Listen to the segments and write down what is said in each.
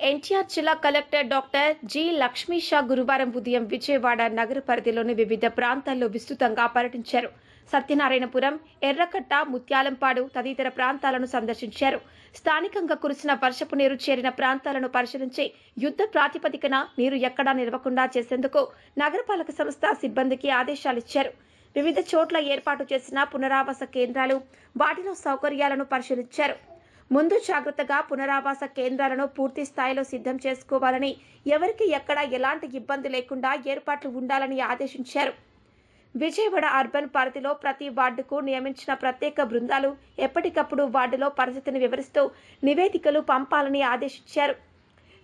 ఎన్టీఆర్ జిల్లా collector doctor G Lakshmi Sha గురువారం ఉదయం విజయవాడ నగర పరిధిలోని వివిధ ప్రాంతాల్లో విస్తృతంగా పర్యటించారు. సత్యనారాయణపురం ఎర్రకట్ట ముత్యాలంపాడు తదితర ప్రాంతాలను సందర్శించారు. స్థానికంగా కురిసిన వర్షపు నీరు చేరిన ప్రాంతాలను పరిశీలించి యుద్ధ ప్రాతిపదికన నీరు ఎక్కడా నిలవకుండా చేసేందుకు నగరపాలక సంస్థ సిబ్బందికి ఆదేశాలిచ్చారు వివిధ చోట్ల ఏర్పాటు చేసిన పునరావాస కేంద్రాలు వాటిలో సౌకర్యాలను పరిశీలించారు. ముందు జాగ్రత్తగా పునరావాస కేంద్రాలను పూర్తి స్థాయిలో సిద్ధం చేసుకోవాలని ఎవరికి ఎక్కడ ఎలాంటి ఇబ్బంది లేకుండా ఏర్పాట్లు ఉండాలని ఆదేశించారు. విజయవాడ అర్బన్ పరిధిలో ప్రతి వార్డుకు నియమించిన ప్రత్యేక బృందాలు ఎప్పటికప్పుడు వార్డులో పరిస్థితిని వివరిస్తూ నివేదికలు పంపాలని ఆదేశించారు.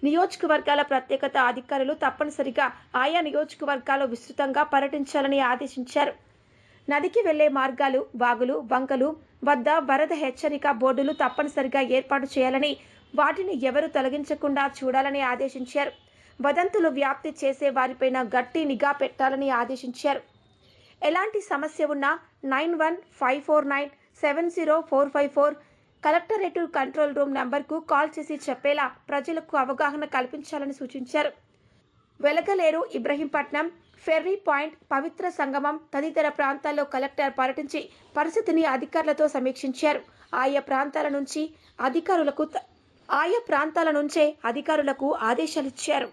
నియోజకవర్గాల ప్రత్యేకత అధికారులు తప్పనిసరిగా ఆయా నియోజకవర్గాల్లో విస్తృతంగా పర్యటించాలని ఆదేశించారు. నదికి వెళ్ళే మార్గాలు వాగులు వంకలు వద్ద వరద హెచ్చరిక బోర్డులు తప్పనిసరిగా ఏర్పాటు చేయాలని వాటిని ఎవరు తొలగించకుండా చూడాలని ఆదేశించారు. వదంతులు వ్యాప్తి చేసే వారిపైన గట్టి నిఘా పెట్టాలని ఆదేశించారు. ఎలాంటి సమస్య ఉన్నా nine one five four nine seven zero four five four collectorate control room నంబర్కు కాల్ చేసి చెప్పేలా ప్రజలకు అవగాహన కల్పించాలని సూచించారు. వెలగలేరు ఇబ్రహీంపట్నం. ఫెర్రీ పాయింట్ పవిత్ర సంగమం తదితర ప్రాంతాల్లో కలెక్టర్ పర్యటించి పరిస్థితిని అధికారులతో సమీక్షించారు. ఆయా ప్రాంతాల నుంచి అధికారులకు ఆయా ప్రాంతాల నుంచే అధికారులకు ఆదేశాలిచ్చారు.